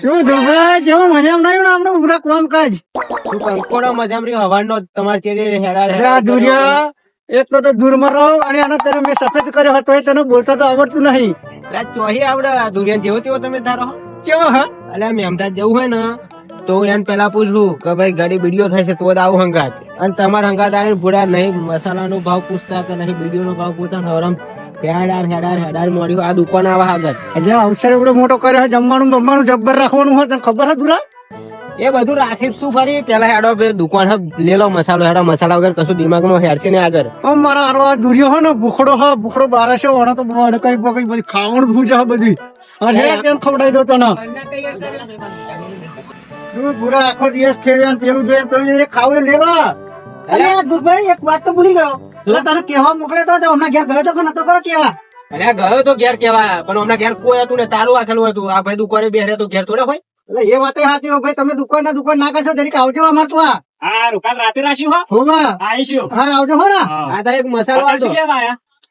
શું ધુરભાઈ જેવું મજા નહીં આપણે ઉભરા કોમ કાજ. તું કંકોડો રહ્યો? હવાનો તમારે ચેડે હેડા અરે આ ધુરિયા તો તો દૂરમાં રહો અને આનો તને મેં સફેદ કર્યો હતો એ તને બોલતા તો આવડતું નહીં. એટલે ચોહી આવડે દુરિયા જેવો તેવો તમે ધારો કેવો હા? એટલે અમદાવાદ જવું હોય ને તો એને પેલા પૂછું કે ભાઈ ગાડી બીડીઓ થાય છે તો આવું હંગાત. અને તમારા હંગાત આવીને ભૂડા નહીં મસાલાનો ભાવ પૂછતા કે નહીં બીડીઓનો ભાવ પૂછતા નવરમ હેડાર હેડાર હેડાર મોડ્યું આ દુકાન આવા આગળ. એટલે અવસર એવડો મોટો કર્યો છે જમવાનું બમવાનું જબ્બર રાખવાનું હોય તને ખબર છે દુરા? એ બધું રાખીશ શું ફરી પેલા હેડો ફેર દુકાન હે લેલો મસાલો હેડો મસાલા વગર કશું દિમાગમાં હેડશે ને આગળ. ઓ મારા હારો આ દુર્યો હોય ને ભૂખડો હોય ભૂખડો બારસે વણો તો બહુ કઈ કઈ બધી ખાવાનું ભૂજ છે બધી. અને કેમ ખવડાવી દો તને? તું બુરા આખો દિવસ ફેરવ્યા ને પેલું જોઈને પેલું ખાવું લેવા. અરે દુર્ભાઈ એક વાત તો ભૂલી ગયો. એટલે તને કેવા મોકલ્યો તો હમણાં ઘેર ગયો તો કે નતો ગયો કેવા અરે ગયો તો ઘેર કેવા પણ હમણાં ઘેર કોઈ હતું ને તારું આખેલું હતું. આ ભાઈ દુકાને બેહરે તો ઘેર થોડા હોય. એટલે એ વાત સાચી હો ભાઈ તમે દુકાન ના દુકાન ના કરશો જરીક આવજો અમાર તો આ. હા રૂપાલ રાતે રાખ્યું હો. આવીશું. હા આવજો હો ને. આ એક મસાલો આવજો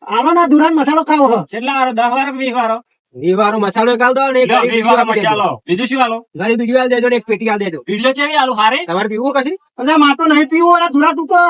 આવો ના દુરાન મસાલો ખાવો હો. કેટલા વારો દસ વારો વીસ વારો? એ વારો મસાલો એક દો ને ગાડી વીસ બીજી. બીજું શું આલો? ગાડી બીજી આલ દેજો ને એક પેટી આલ દેજો. વીડિયો છે આલું? હારે? તમારે પીવું કશી એટલે માર તો નહીં પીવું દુરા તું તો.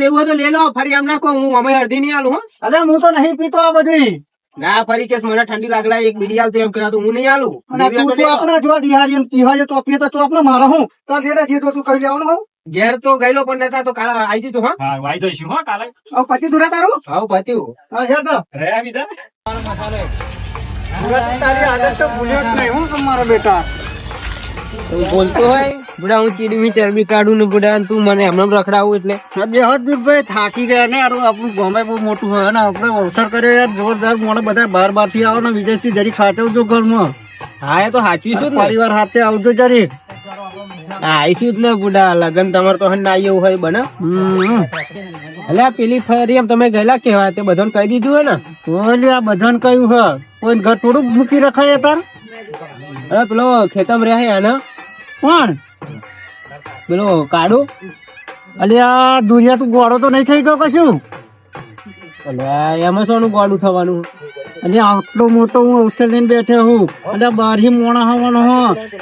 લેવું તો લે લો ફરી એમ નાખો હું અમે અડધી નહીં આલું અલે હું તો નહીં પીતો આ બધી. ના ફરી કેસ મને ઠંડી લાગલા એક બીડી આવતો એમ કહેતું હું નહીં આલું. તું તો તો આપણે જોવા દિહારી પિહારી ચોપીએ તો ને મારો હું. તો જે તું કહી લેવાનું હું. ઘેર તો ગયેલો પણ નતા તો કાલે આવી જજો હા. આવી જઈશું હા કાલે. હવે પતિ દુરા તારું? પતિ પત્યું હા ઘેર તો બીજા દુરા તો તારી આદત તો ભૂલ્યો જ નહીં હું તમારો બેટા. તું બોલતો હોય? બુડા હું ચીડમી ચરબી કાઢું ને બુડા તું મને એમને રખડાવું એટલે. બે ભાઈ થાકી ગયા ને યાર આપણું ગમે બહુ મોટું હોય ને આપણે અવસર કર્યો યાર જોરદાર મોડે બધા બાર બારથી આવો ને વિદેશથી જરી ખાચવજો ઘરમાં. હા એ તો સાચવીશું જ ને. પરિવાર હાથે આવજો જરી. આવીશું જ ને બુડા લગન તમારે તો હન આવી એવું હોય બને. એટલે પેલી ફરી એમ તમે ગયેલા કેવા? તે બધાને કહી દીધું હોય ને? ઓલી આ બધાને કહ્યું હે કોઈ ઘર થોડુંક મૂકી રખાય તાર? અરે પેલો ખેતમ રહ્યા આને. કોણ? પેલો કાડો. અલ્યા દુનિયા તું ગોળો તો નહીં થઈ ગયો કશું? એટલે એમાં શું ગોડું થવાનું? અને આટલો મોટો હું અવસર લઈને બેઠો હું. અને બારહી મોણા આવવાનો હો.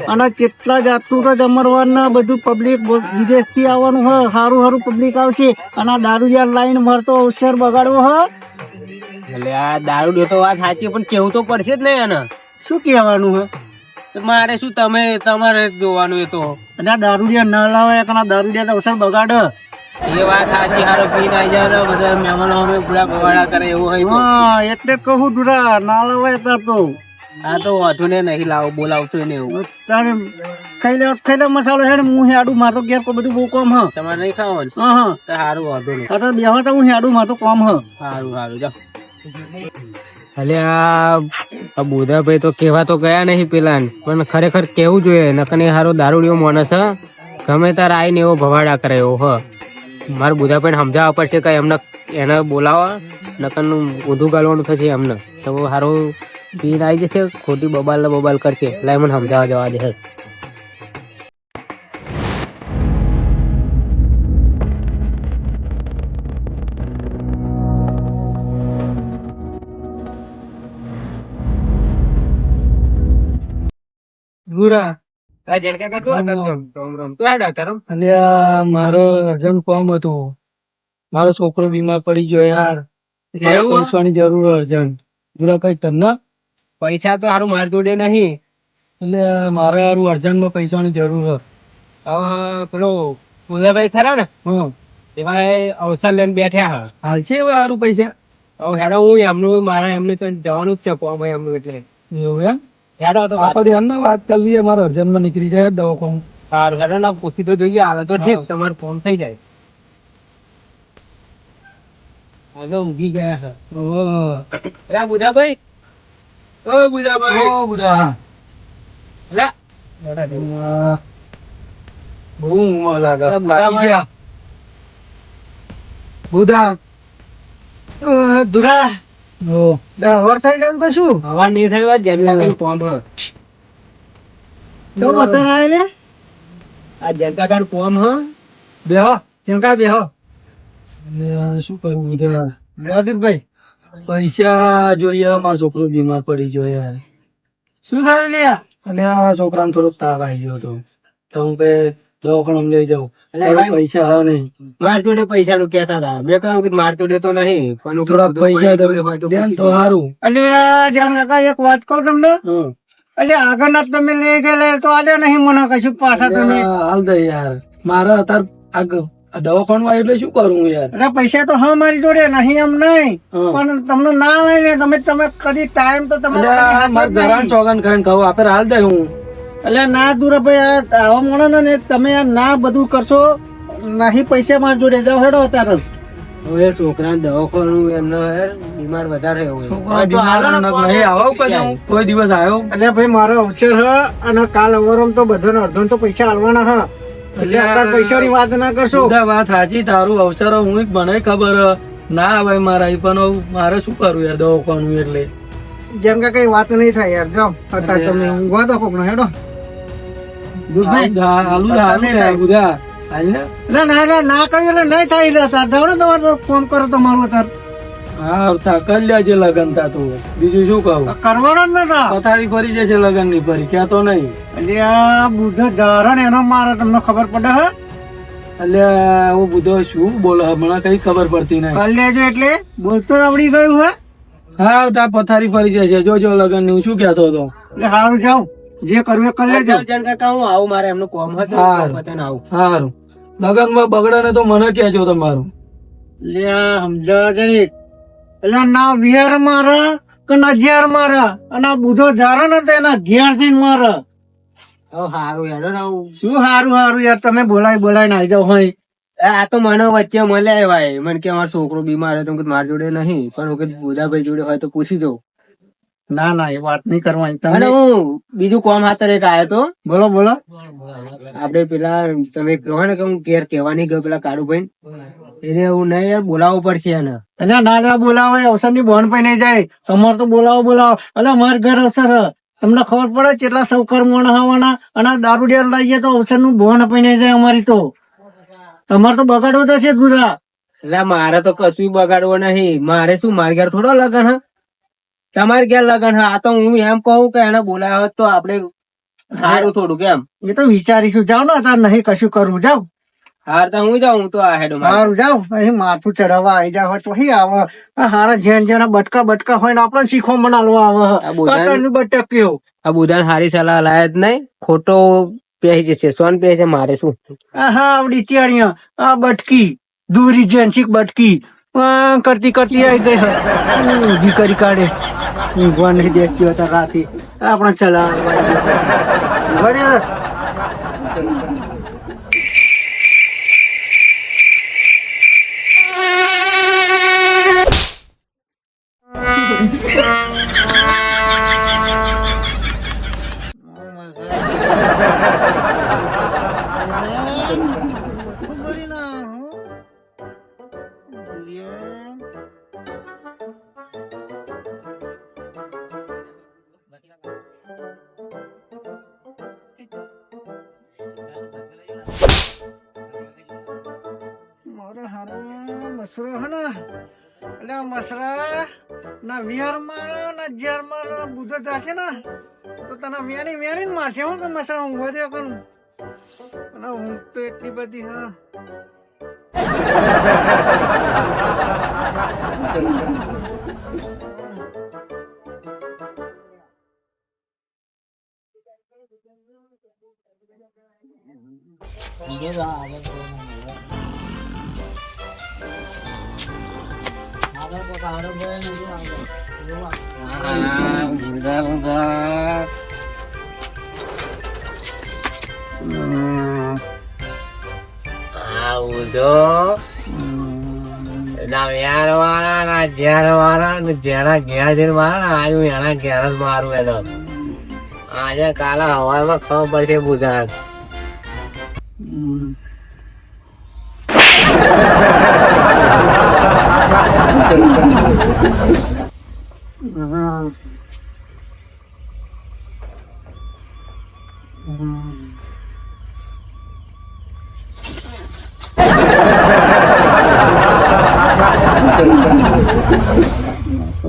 અને કેટલા જાતનું તો જમરવાનું બધું પબ્લિક વિદેશથી આવવાનું હોય સારું સારું પબ્લિક આવશે. અને આ દારૂડિયા લાઈન મળતો અવસર બગાડવો હો. એટલે આ દારૂ તો વાત સાચી પણ કેવું તો પડશે જ નહીં એને શું કહેવાનું હે? તો મારે શું તમે તમારે જોવાનું એ તો. અને આ દારૂડિયા ન લાવે તો આ દારૂડિયા તો અવસર બગાડે. એ વાત સાચી હારો પીને આવી જાય ને બધા મહેમાનો અમે પૂરા ગવાડા કરે એવું હોય હા એટલે કહું દુરા ના લાવે તાર તો. આ તો વાંધો ને નહીં લાવો બોલાવશો ને એવું. તારે ખાઈ લે ખાઈ લે મસાલો હેડ હું હેડું મારતો ઘેર કોઈ બધું બહુ કોમ હ. તમારે નહીં ખાવાનું? હા હા. તો સારું વાંધો નહીં. તો બેહવા તો હું હેડું મારતો કોમ હ. સારું સારું જાઓ. અલે આ આ બુધાભાઈ તો કેવા તો ગયા નહીં પેલા પણ ખરેખર કેવું જોઈએ? નકને હારો દારૂડિયો માણસ ગમે તાર આવીને એવો ભવાડા કરે એવો, હ? મારે બુધાભાઈને સમજાવવા પડશે કે એમને એને બોલાવા નકરનું ઊંધું ગાલવાનું થશે એમને. તો હારો પીને આવી જશે, ખોટી બબાલ બબાલ કરશે. એટલે મને સમજાવવા જવા દે ગુરા. મારો અર્જન્ટ ફોર્મ હતું. મારો છોકરો બીમાર પડી ગયો યાર. પૈસાની જરૂર અર્જન્ટ ગુરા કઈ તમને પૈસા તો સારું મારી જોડે નહીં. એટલે મારે યાર અર્જન્ટમાં પૈસાની જરૂર હ હવે પેલો બુધાભાઈ ખરા ને? હમ એમાં એ અવસર લઈને બેઠા હાલ છે હવે સારું પૈસા? હવે હેડો હું એમનું મારા એમને તો જવાનું જ છે ફોર્મ એમનું એટલે. એવું એમ? હેડો તો વાત. આપા ધ્યાન વાત કરવી છે મારો અર્જન્ટમાં નીકળી જાય દવાખાનું. સારું હેડો ના પૂછી તો જોઈએ હાલે તો ઠીક તમારું ફોન થઈ જાય. હવે ઊંઘી ગયા છે. ઓહ. અરે બુધાભાઈ? ઓ બુધાભાઈ. ઓ બુધા. લે આ બહુ ઊંઘમાં લાગે. બુધા. દુરા ઓ. થઈ ગયું કે શું નહીં થઈ વાત જેમ લાગે પોમ હ. બતા આયલે આ જનતા કાળ પોમ હ. બેહો બેહો. શું કરવું બુધા? ભાઈ પૈસા જોઈએ મારો છોકરો બીમાર પડી ગયો યાર. શું થયું લ્યા અને આ છોકરાને થોડોક તાવ આવી ગયો હતો. તો હું કે દવાખાને લઈ જાઉં. એટલે પૈસા હા નહીં. માર જોડે પૈસા નું કેતા હતા. મેં કહ્યું કે માર જોડે તો નહીં પણ થોડાક પૈસા તો તો સારું એટલે જાણ કાકા એક વાત કહું તમને. એટલે આગળના તમે લઈ ગયેલા તો આલ્યા નહીં મને કશું પાછા તમે. હાલ દે યાર. મારા અત્યારે આગળ દવાખાનું એટલે શું કરું યાર? અરે પૈસા તો હા મારી જોડે નહીં એમ નહીં. પણ તમને ના લઈ લે તમે તમે કદી ટાઈમ તો તમે એટલે આ ઘરાન ચોગન ખાઈને કહું આપે હાલ દે હું. એટલે ના દૂર ભાઈ આ આવા મોણા ને તમે આ ના બધું કરશો નહીં પૈસા માર જોડે જાવ હેડો અત્યારે. હવે છોકરા દવાખાનું એમને યાર બીમાર વધારે હોય. છોકરો બીમાર નહીં આવો કોઈ દિવસ આવ્યો એટલે ભાઈ મારો અવસર હ અને કાલ અવરમ તો બધાને અડધો તો પૈસા આલવાના હ. એટલે અત્યારે પૈસાની વાત ના કરશો. બધા વાત સાચી તારું અવસર હું મને ખબર હ. ના આવે મારા પણ મારે શું કરવું યાર દવાખાનું એટલે? જેમ કે કઈ વાત નહીં થાય યાર જાઓ અત્યારે તમે ઊંઘવા દો કોકનો હેડો. ને. ના ના ના ના કહ્યું એટલે નહીં થાય એટલે જાઓ ને તમારે તો ફોન કરો તમારું અત્યારે. હા તા કરી લેજે લગન તા તું. બીજું શું કહું? કરવાનો જ નતા પથારી ફરી જશે લગનની ફરી ક્યાં તો નહીં. એટલે આ બુદ્ધ ધારણ એનો મારે તમને ખબર પડે હે? એટલે હું બુદ્ધો શું બોલે હમણાં કઈ ખબર પડતી નહીં. કરી લેજો એટલે. બોલતો આવડી ગયું હે? હા તા પથારી ફરી જશે. જોજો લગનની હું શું કહેતો હતો? એટલે સારું જાઓ જે કરવું એ કરી લેજો. જાણ કાકા હું આવું મારે એમનું કોમ હતું હારું. પતાઈને આવું સારું લગનમાં બગડે ને તો મને કહેજો તમારું. લે આ સમજાવા જરીક એટલે ના વિહાર મારા કે ના જ્યાર મારા? અને આ બુધો જારો ને તેના ઘેરથી મારા. હવે સારું યાર ને આવું. શું સારું સારું યાર તમે બોલાય બોલાય આવી જાવ હોય આ તો મને વચ્ચે મળ્યા ભાઈ. મને કે મારો છોકરો બીમાર હતો મારા જોડે નહીં. પણ હું કીધું બુધાભાઈ જોડે હોય તો પૂછી દઉં ના ના એ વાત નહીં કરવાની. તમે હું બીજું કોમ હાથર એક આવ્યો તો? બોલો બોલો. આપડે પેલા તમે કહો ને કે હું ઘેર કહેવા નહીં ગયો પેલા કાળુભાઈ એને હું નહીં યાર બોલાવવું પડશે એને. એટલે ના ના બોલાવો અવસરની બોન પણ નહીં જાય. તમારે તો બોલાવો બોલાવો. એટલે માર ઘર અવસર. તમને ખબર પડે કેટલા સૌકર મોણ હવાના? અને દારૂડિયા લઈએ તો અવસરનું બોન પણ નહીં જાય અમારી તો. તમારે તો બગાડવો તો છે જ પૂરા એટલે મારે તો કશું બગાડવું નહીં. મારે શું મારે ઘેર થોડો લગન હ? તમારે ક્યાં લગન હ તો હું એમ કહું કે એને બોલાવ્યો હોત તો આપડે સારું થોડું કેમ એ તો વિચારીશું. જાઓ ને અત્યારે નહીં કશું કરવું જાઓ. હાર તો હું જાઉં હું તો આ હેડો મારે. સારું જાઓ. અહીં માથું ચડાવવા આવી જાવ તો અહીં આવે. હારા જેન જેના બટકા બટકા હોય ને આપણે શીખો આ આવે બટક્યો. આ બુધાન સારી સલાહ લાય જ નહીં. ખોટો પહેરી જશે સોન પહેરી છે મારે શું? હા આવડી તિયાળીਆਂ આ બટકી. દૂરી જેન્સિક બટકી. કરતી કરતી આવી ગઈ. ઊંધી કરી કાઢે. ઊંઘવા નહીં દેખતી હતા રાતે. આપણે ચલાવવા. મારે હારો મસરો હે ને? એટલે આ મસરા ના વિહાર મારો ના જ્યાર મારો બુધો થશે ને, તો તને વેણી વેણી મારશે હું કે મસરા હું વધે કોણ? અને ઊંઘ તો એટલી બધી, હા. Thank ના મારું એનો. આજે કાલે હવામાં ખબર પડશે બુધાન.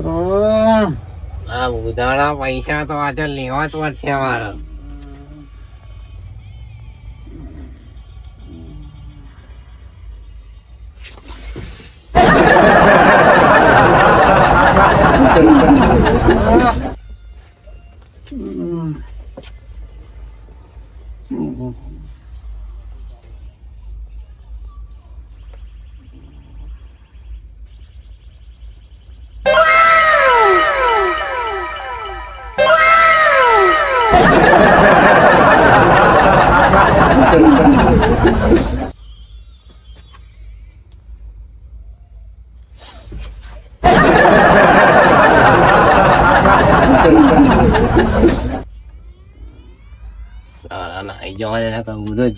આશરો આ ઉધાણા પૈસા તો આજે લેવા જ પડશે અમારે.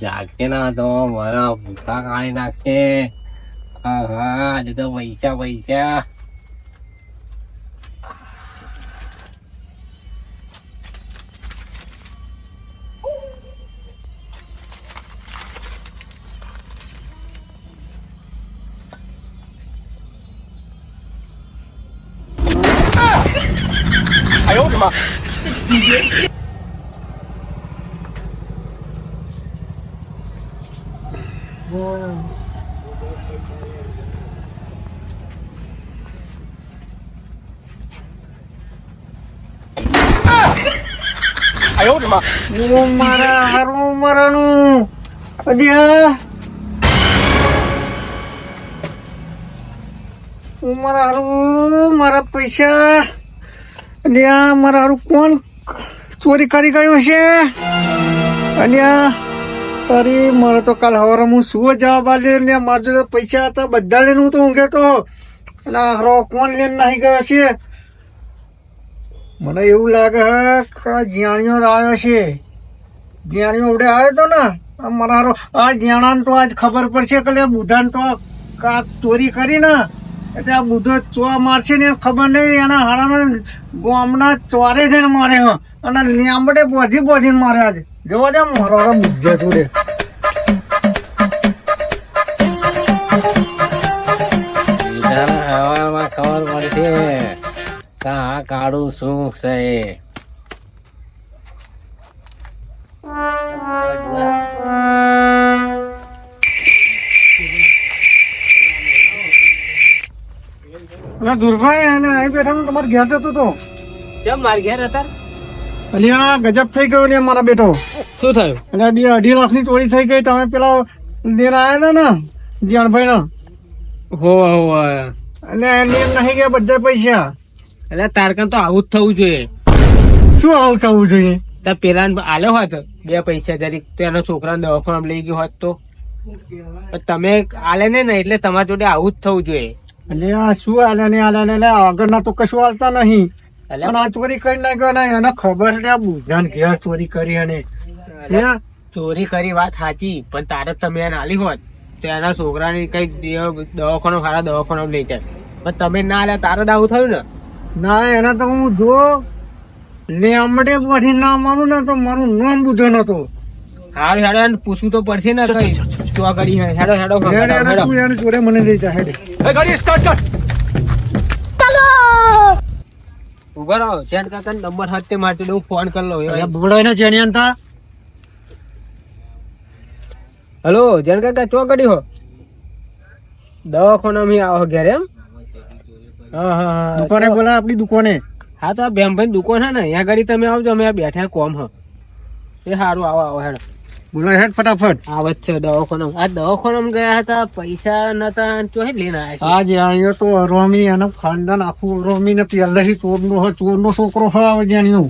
જાગતે ના તો મારા ભૂખા કાઢી નાખશે. હા તો પૈસા પૈસા. મારા, હારું મરણું અદ્યા ઓ મારા, હારું મારા પૈસા. અદ્યા મારા, હારું, કોણ ચોરી કરી ગયું છે અલ્યા તારી મારે તો કાલ હવારે હું શું જવાબ આવી ને મારા જોડે પૈસા હતા બધા લઈને હું તો ઊંઘ્યો અને આ હારો કોણ લઈને નાહી ગયો છે મને એવું લાગે કે આ જીયાણીઓ આવ્યો છે. જીયાણીઓ આપણે આવ્યો તો ને મારા આ જીયાણાને તો આજ ખબર પડશે કે બુધાને તો કાંક ચોરી કરી ને, એટલે આ બુધો ચોવા મારશે ને ખબર નહીં, એના હારાને ગામના ચોરે જઈને મારે અને લીંબડે બોધી બોધીને મારે આજ. જોવા દે મારો હારો તું જોડે. ઉધાણા ખબર પડશે. કે આ કાળું શું છે. અને દુર્ભાઈ અને અહીં બેઠા હું તમારે ઘેર જતો તો કેમ માર ઘેર હતા? અને આ ગજબ થઈ ગયો ને મારા બેટો. શું થયું? એટલે બે અઢી લાખની ચોરી થઈ ગઈ. તમે પેલા લેન આવ્યા ને જીયાણભાઈ ના હો હો એટલે લેન નહીં ગયા બધા પૈસા. એટલે તારકન તો આવું જ થવું જોઈએ. શું આવું થવું જોઈએ? તો પેલા આલે હોત બે પૈસા જરીક તો એના છોકરાને દવાખાના લઈ ગયો હોત તો. તમે આલે ને ને એટલે તમારી જોડે આવું જ થવું જોઈએ. એટલે આ શું આલે ને આલે ને આગળ ના તો કશું આવતા નહીં. એટલે આ ચોરી કરી નાખ્યો ને એને ખબર છે બુધાન ઘેર ચોરી કરી અને? ચોરી કરી વાત સાચી પણ તારે જ તમે એને આલી હોત તો એના છોકરાની કંઈક દવાખાનો સારા દવાખાનો લઈ જાય. પણ તમે ના આલ્યા તારે જ આવું થયું ને. ના એને તો હું જો લેમડે પછી ના મારું ને તો મારું નામ બુધો નતો હારું હેડો પૂછવું તો પડશે ને કઈ. કરી હે. હેડો હેડો હેડ હેડો તું એને જોડે મને લઈ જા હેડ. ઊભા રહો જેન કાકા નંબર હાથે માટે હું ફોન કરી લઉં બોડો ને ચેણિયાન તા. હલો જેન કાકા ચો ગાડી હો? દવાખાના માં આવો ઘેર એમ? દુકાને તો- બોલા આપડી દુકાને. હા તો આ બેમભાઈ દુકાન હે ને અહીંયા ગાડી તમે આવજો અમે બેઠા કોમ હ. એ સારું આવો આવો હેડ. બોલા હેડ ફટાફટ. આવત છે દવાખાના આ દવાખાના ગયા હતા પૈસા નતા ચોહે લઈને આવ્યા આ જાણીઓ તો અરોમી અને ખાનદાન આખું અરોમી ને પહેલેથી ચોર નો ચોર નો છોકરો હા આવે જાણીઓ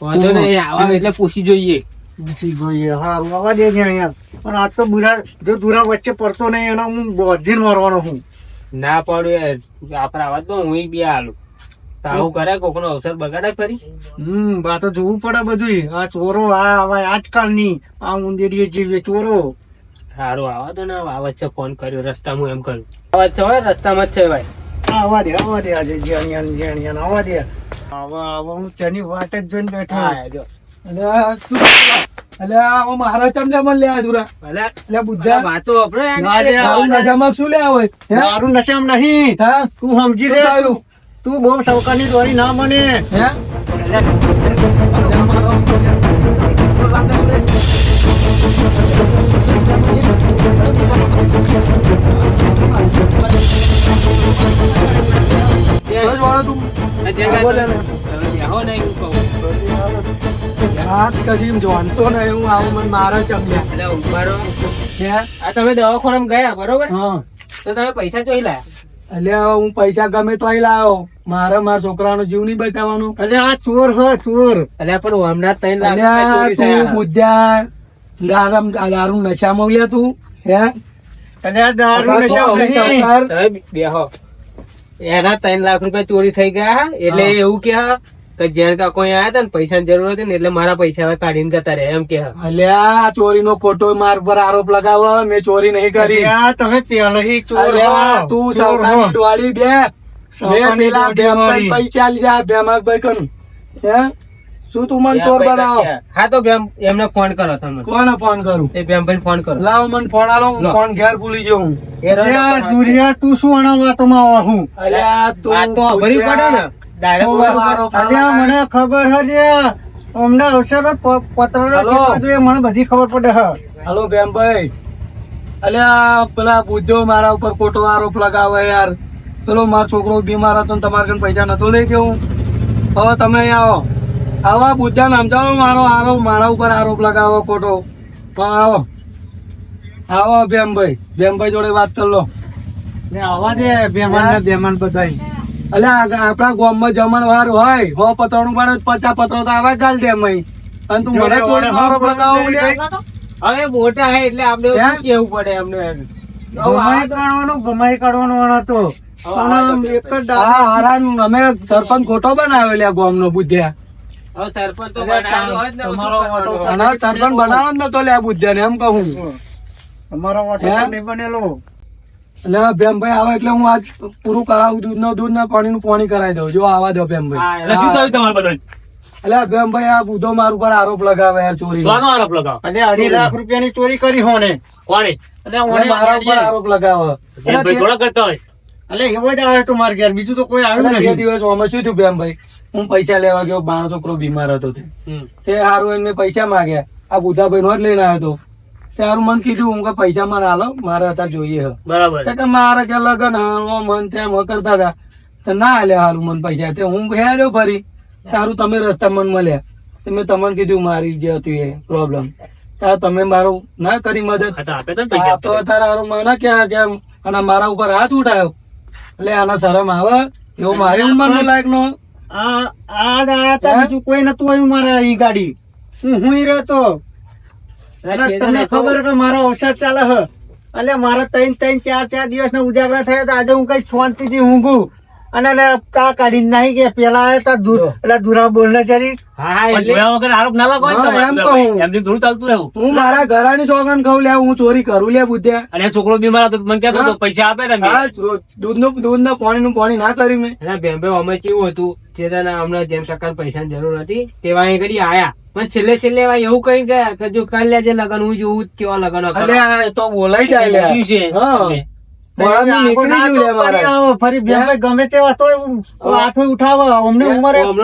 વાંધો નહીં આવા એટલે પૂછી જોઈએ. પૂછી જોઈએ. હારું આવા દે અહીંયા. પણ આ તો બુરા જો દુરા વચ્ચે પડતો નહીં એનો હું બોધીને મારવાનો હું ના પડ્યું આપડે આવા તો હું બી હાલું તો આવું કરે કોકનો અવસર બગાડે ફરી? હમ બા તો જોવું પડે બધું આ ચોરો આ આજકાલ આજકાલની આ ઉંદેડીએ જેવી ચોરો. સારું આવા તો ને આ છે ફોન કર્યો રસ્તામાં એમ કર્યું. આ છે હોય રસ્તામાં જ છે ભાઈ. આવા દે આવા દે આજે જેણિયાન જેણિયાન આવા દે. આવા આવા હું ચની વાટ જ જોઈને બેઠા. જો. અને શું? એટલે આ હું મારા ચમચા માં લે ભલે. એટલે બુદ્ધા. વાતો આપણે તારું નશામાં શું લે હે? મારું નશામ નહીં. હા? તું સમજી ગયો તું બહુ સૌકાની દોરી ના બને હે? તું. બોલે ને. બેહો ને કહું. હું આવું મને મારા ચમ્યા એટલે ઉભારો આ તમે દવાખાનામાં ગયા બરોબર? હા. તો તમે પૈસા ચોઈ લાયા? એટલે હું પૈસા ગમે તો લાવ્યો મારે મારા છોકરાનો જીવ નહીં બચાવવાનો. અરે આ ચોર હ ચોર. પણ હમણાં ત્રણ લાખ તું થયા. દારૂ દારૂ નશામાં તું હે? દારૂ બેહો એના ત્રણ લાખ રૂપિયા ચોરી થઈ ગયા એટલે એવું કે કે જેન કાકો આયા હતા ને પૈસા જરૂર હતી ને એટલે મારા પૈસા હવે કાઢીને જતા રહે એમ કે. અલ્યા ચોરીનો ખોટો માર પર આરોપ લગાવો મેં ચોરી નહીં કરી. તમે પહેલાથી ચોર તું ચોર ટોળી બે. બે પેલા બે પૈસા લીધા ભેમાકભાઈ કનું. હે? શું તું મને ચોર બનાવો? હા તો બેમ એમને ફોન કરો તમે. કોને ફોન કરું? એ બેમભાઈ ફોન કરો. લાવો મને ફોન આલો હું લો. ફોન ઘેર ભૂલી જાઉં હું. દુનિયા અરે દુરિયા તું શું આના વાતોમાં આવા હું? અલ્યા તું અભરી પડે ને. મને ખબર હ જે અમને અવસર પત્ર. મને બધી ખબર પડે હ. હલો ભેમભાઈ અલ્યા પેલા બુદ્ધો મારા ઉપર ખોટો આરોપ લગાવે યાર. પેલો મારો છોકરો બીમાર હતો તમારે કઈ પૈસા નતો લઈ ગયો હવે તમે અહીંયા આવો. આવા બુદ્ધા નામ જાઓ મારો આરોપ મારા ઉપર આરોપ લગાવો ખોટો. પણ આવો. આવો ભેમભાઈ ભેમભાઈ જોડે વાત કરી લો. ને આવા દે બેમાન ને બેમાન બધાય. અલ્યા આ- આપણા ગામમાં જમણવાર હોય હો પતરાનું પણ પચા પત્રો તો આવા ગાલ દે મય અને તું મને કોણ મારો લગાવો હવે મોટા હે એટલે આપણે શું કેવું પડે એમને? ભમાઈ કાઢવાનો ભમાઈ કાઢવાનો હતો અમે સરપંચ ખોટો બનાવ્યો લ્યા ગામનો બુદ્ધ્યા. હવે સરપંચ તો અરે બનાવેલો હોય ને, બનાવો એમ કહું તમારો? બનેલો. એટલે ભેમભાઈ આવે એટલે હું આજ પૂરું કરાવું દૂધ નો દૂધ ના પાણી નું પાણી કરાવી દઉં જો આવા દો ભેમભાઈ એટલે શું થયું તમારે બધા એટલે ભેમભાઈ આ બુધો માર ઉપર આરોપ લગાવે યાર ચોરી શાનો આરોપ લગાવો? અને અઢી લાખ રૂપિયાની ચોરી કરી હોને કોણે? એટલે ઓને મારા ઉપર આરોપ લગાવે. ભાઈ થોડા કરતા હોય. એટલે એવો જ આવે તો મારે ઘેર. બીજું તો કોઈ આવ્યું નથી. બે દિવસ આમાં શું થયું ભેમભાઈ હું પૈસા લેવા ગયો બાણો છોકરો બીમાર હતો તે. સારું હારું એમને પૈસા માંગ્યા. આ બુધાભાઈ નો જ લઈને આવ્યો હતો તે હારું મને કીધું હું કે પૈસા મને હાલો મારે અત્યારે જોઈએ હે. બરાબર. કે મારે કે લગન હા, મન તેમ કરતા હતા. તો ના આલ્યા હાલ મને પૈસા. તે હું હેડ્યો ફરી. સારું તમે રસ્તા મને મળ્યા. તો મેં તમને કીધું મારી જે હતી એ પ્રોબ્લેમ ત્યાં તમે મારો ના કરી મદદ. તો આપે પૈસા તો અત્યારે હારું મને ક્યાં કેમ અને મારા ઉપર હાથ ઉઠાયો. એટલે આના શરમ આવે. એવો મારી ઉંમર નો લાયક નો આ આ બીજું કોઈ નતું આવ્યું મારા ઈ ગાડી. હું હું રહેતો? અને તમને ખબર કે મારો અવસર ચાલે હ? એટલે મારા ત્રણ ત્રણ ચાર ચાર દિવસ ના ઉજાગરા થયા આજે હું કઈ શાંતિથી ઊંઘું. અને કા કાઢી નાહી ગયા. પેલા આયા તા દૂર એટલે દુરા બોલને ચડી હા હા પણ એટલે જોયા વગર આરોપ ના લગાવો એમ કહું. એમની થોડું ચાલતું રહેવું. હું મારા ઘરાની સોગન ખાવ લે હું ચોરી કરું લે બુદ્ધ્યા અને છોકરો બીમાર હતો તો મને કહેતો હતો, પૈસા આપે તમે. દૂધનું દૂધ ના પાણી નું પાણી ના કરી મેં અમે કેવું હતું ચેતના હમણાં જેમ સરકાર પૈસાની જરૂર હતી તેવા અહીં ઘડી આયા. પણ છેલ્લે છેલ્લે એવા એવું કઈ ગયા કે જો કાલ લેજે લગન હું જોઉં કેવા લગન અલે તો બોલાઈ જાય છે. ફરી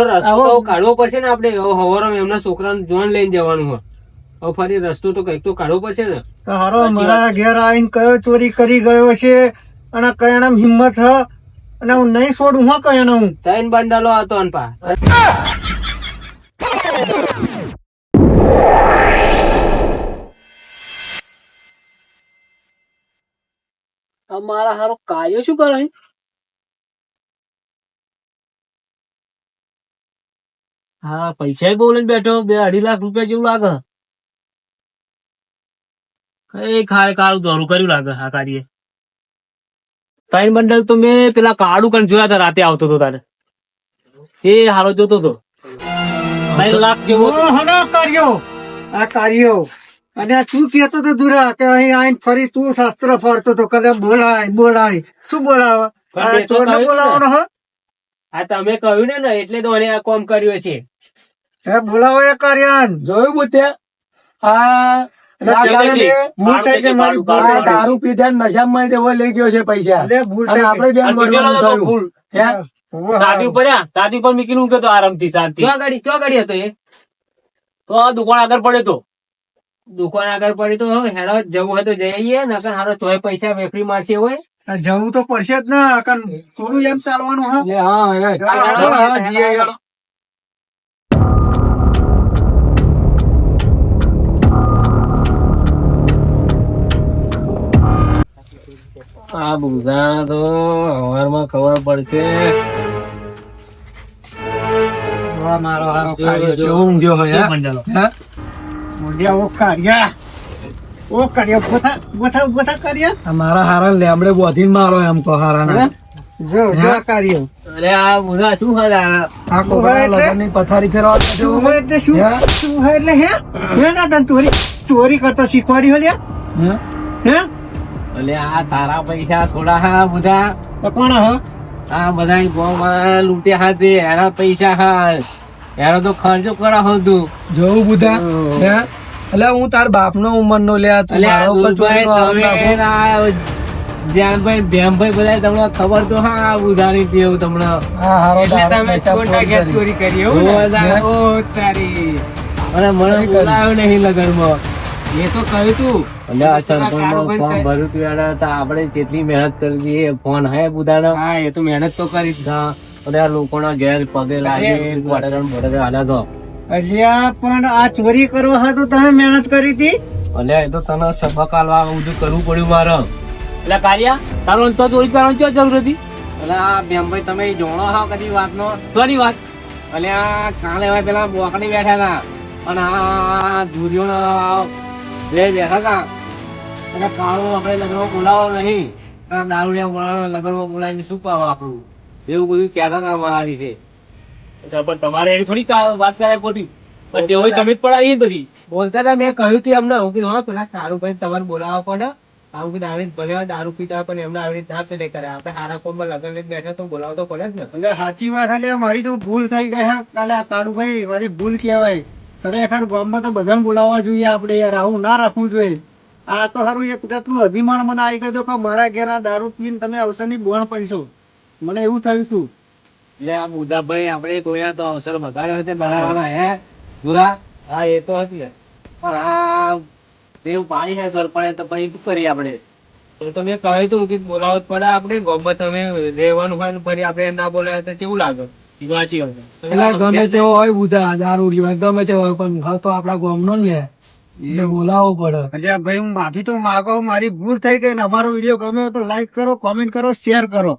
રસ્તો તો કાઢવો પડશે ને આપણે. હવે હવારમાં એમના છોકરાને જોન લઈને જવાનું ફરી રસ્તો તો કંઈક તો કાઢવો પડશે ને. હારો મારા ઘેર આવીને કયો ચોરી કરી ગયો છે અને કયાના હિંમત હ. અને હું નહીં છોડું હા કયાના હું ત્રણ બંડલો હતો પા મારા હારો કાર્ય શું કરે હા પૈસા બોલીને બેઠો બે અઢી લાખ રૂપિયા જેવું લાગે. કઈ ખાય કાળું દોરું કર્યું લાગે આ કાર્ય. ત્રણ બંડલ તો મેં પેલા કાળું કરીને જોયા હતા રાતે આવતો હતો તારે. એ હારો જોતો હતો ત્રણ લાખ જેવો કર્યો. આ કાર્યો. અને આ તું કેતો તો દુરા કે અહીં આઈને ફરી તું શાસ્ત્ર ફરતો તો કદાચ બોલાય બોલાય. શું બોલાવે આ ચોર કહ્યું ને. બોલાવવાનો હ? આ તમે કહ્યું ને ને એટલે તો આ કોમ કર્યો છે. હે બોલાવો એ કર્યાન. જોયું બુતે આ ભૂલ ભૂલ. દારૂ પીધા નશામાં દેવો લઈ ગયો છે પૈસા. આપડે ભૂલ. બેન. હે? સાદી ઉપર સાદી ઉપર મૂકીને ઊંઘ્યો તો આરામથી શાંતિ. ક્યાં ગાડી હતો એ. તો આ દુકાન આગળ પડે તો. દુકાન આગળ પડી તો હવે હેડો જવું હોય તો જઈએ નકર હારો ચોય પૈસા વેફરી મારશે હોય. જવું તો પડશે જ ને કારણ થોડું એમ ચાલવાનું હા. આ બુધા તો હવારમાં ખબર પડશે. મારો હારો ઊંઘ્યો હોય, મંડળો હે? મોઢિયા ઓ કાર્યા ઓ કર્યા ગોથા ગોથા ગોથા કર્યા આ મારા હારા લેમડે બોધીને મારો એમ કહો હારાના. જો જો આ કર્યો. અરે આ બુઝા શું હાલ? આ? કોકરા લગનની પથારી ફેરવા શું જવું એટલે શું? શું હે એટલે હે? હે ના તને ચોરી ચોરી કરતો શીખવાડી હોય હે? હે? અલે આ તારા પૈસા થોડા હા બધા તો કોણ હ? આ બધા ગોમાં લૂંટ્યા તે એના પૈસા હા એનો તો ખર્ચો કરા હતું જોવું બુધા હે? એટલે હું તાર બાપનો ઉંમરનો લે જ્ઞાનભાઈ ભેમભાઈ બધા તમને ખબર તો હા ઉધારી દેવું તમને એટલે તમે પૈસા ઘેર ચોરી કરી. એવું તારી. અને મને બોલાયો નહીં લગનમાં. એ તો કહ્યું તું. ફોન ભર્યું તું આપણે જેટલી મહેનત કરી છે એ ફોન હે બુધાનો? હા એ તો મહેનત તો કરી હા, અને આ લોકોના ઘેર પગે લાગી હાલ્યા તો. અલ્યા પણ આ ચોરી કરવા હતો તમે મહેનત કરી હતી? અને એ તો તને સબક આલવા બધું કરવું પડ્યું મારે. એટલે કાર્યા તારો તો ચોરી કરવાની ક્યાં જરૂર હતી? અલે આ ભેમભાઈ તમે જોણો હા કદી વાતનો? કોની વાત? અલ્યા કાલે હવે પેલા બોકડી બેઠા હતા? પણ આ ધુરિયો બે બેઠા હતા અને કાળો આપણે લગ્નમાં બોલાવો નહીં. દારૂડિયા બોલાવો લગ્નમાં બોલાવીને શું પાવ આપણું? એવું બધું કહેતા હતા છે વિશે પણ તમારે એની થોડી વાત કરાય ખોટી. પણ તે હોય તમે જ પડાવી ને બધી બોલતા હતા મેં કહ્યું હતું એમને હું કીધું હા પેલા સારું ભાઈ તમારે બોલાવવા પડે. આમ કીધું આવી ભલે દારૂ પીતા પણ એમને આવી રીતે ના પેલે કરે. આપણે સારા કોમમાં લગન લઈને બેઠા તો બોલાવો તો પડે જ ને. સાચી વાત એટલે મારી તો ભૂલ થઈ ગઈ. હા કાલે આ કાળુભાઈ મારી ભૂલ કહેવાય. ખરેખર ગામમાં તો બધાને બોલાવવા જોઈએ આપણે યાર આવું ના રાખવું જોઈએ. આ તો સારું એક જાતનું અભિમાન મને આવી ગયું કે મારા ઘેર દારૂ પીને તમે અવસરની બોણ પડશો મને એવું થયું હતું એટલે આ બુધાભાઈ આપણે કોઈ તો અવસર બગાડ્યો હતો બરાબર હે? ગુરા હા એ તો હતી. પણ આ દેવ પાણી હે સરપંચ તો પછી શું કરીએ આપણે? તો તમે કહ્યું તું કે બોલાવો જ પડે આપણે ગોબર તમે રહેવાનું હોય ને ફરી આપણે ના બોલાવે તો કેવું લાગે? ગમે તેવો હોય બુધા દારૂ હોય ગમે તેવો હોય પણ હવે તો આપડા ગામનો ને એટલે બોલાવવો પડે. એટલે ભાઈ હું માફી તો માગો મારી ભૂલ થઈ ગઈ ને અમારો વીડિયો ગમ્યો તો લાઈક કરો કોમેન્ટ કરો શેર કરો.